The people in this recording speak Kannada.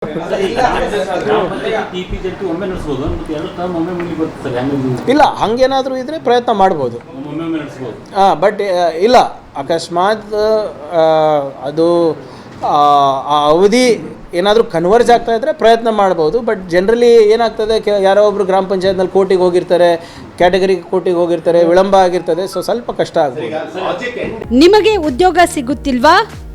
ಇಲ್ಲ ಹಂಗೇನಾದರೂ ಇದ್ರೆ ಪ್ರಯತ್ನ ಮಾಡ್ಬೋದು. ಹಾ ಬಟ್ ಇಲ್ಲ ಅಕಸ್ಮಾತ್ ಅದು ಆ, ಅವಧಿ ಏನಾದರೂ ಕನ್ವರ್ಜ್ ಆಗ್ತಾ ಇದ್ರೆ ಪ್ರಯತ್ನ ಮಾಡ್ಬೋದು ಬಟ್ ಜನರಲಿ ಏನಾಗ್ತದೆ ಯಾರೋ ಒಬ್ರು ಗ್ರಾಮ ಪಂಚಾಯತ್ನಲ್ಲಿ ಕೋರ್ಟಿಗೆ ಹೋಗಿರ್ತಾರೆ ಕ್ಯಾಟಗರಿ ಕೋಟಿಗೆ ಹೋಗಿರ್ತಾರೆ ವಿಳಂಬ ಆಗಿರ್ತದೆ ಸೊ ಸ್ವಲ್ಪ ಕಷ್ಟ ಆಗ್ಬೋದು. ನಿಮಗೆ ಉದ್ಯೋಗ ಸಿಗುತ್ತಿಲ್ವಾ?